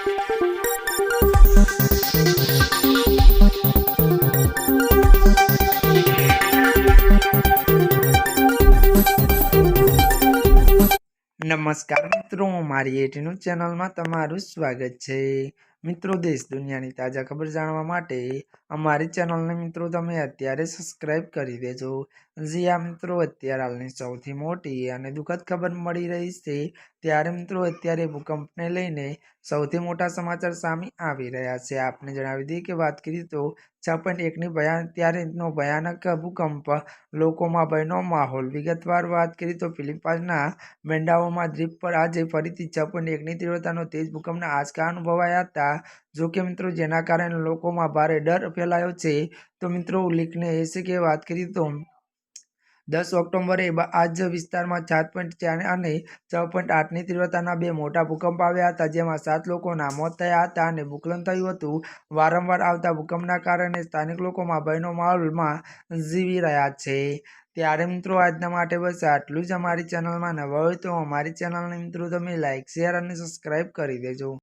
નમસ્કાર મિત્રો, મારી એટીનું ચેનલમાં તમારું સ્વાગત છે. મિત્રો, દેશ દુનિયાની તાજા ખબર જાણવા માટે અમારી ચેનલને મિત્રો, તમે અત્યારે સબસ્ક્રાઇબ કરી દેજો. જી મિત્રો અત્યારે હાલની સૌથી મોટી અને દુઃખદ ખબર મળી રહી છે. ત્યારે મિત્રો અત્યારે ભૂકંપને લઈને સૌથી મોટા સમાચાર સામે આવી રહ્યા છે. આપને જણાવી દઈએ કે વાત કરીએ તો છ પોઈન્ટ એકની ભયાન ત્યારેનો ભયાનક ભૂકંપ, લોકોમાં ભયનો માહોલ. વિગતવાર વાત કરીએ તો ફિલિપાઇન્સના મેંડાઓમાં દ્વીપ પર આજે ફરીથી છ પોઈન્ટ એકની તીવ્રતાનો તેજ ભૂકંપના આંચકા અનુભવાયા હતા. જો કે મિત્રો જેના કારણે લોકોમાં ભારે ડર ફેલાયો છે. તો મિત્રો ઉલ્લેખને એ છે કે વાત કરીએ તો દસ ઓક્ટોબરે આ જ વિસ્તારમાં સાત પોઈન્ટ ચાર અને છ પોઈન્ટ આઠની તીવ્રતાના બે મોટા ભૂકંપ આવ્યા હતા, જેમાં સાત લોકોના મોત થયા હતા અને ભૂકલન થયું હતું. વારંવાર આવતા ભૂકંપના કારણે સ્થાનિક લોકોમાં ભયનો માહોલમાં જીવી રહ્યા છે. ત્યારે મિત્રો, આજના માટે બસ આટલું જ અમારી ચેનલમાં નવા હોય તો અમારી ચેનલને મિત્રો, તમે લાઇક શેર અને સબસ્ક્રાઈબ કરી દેજો.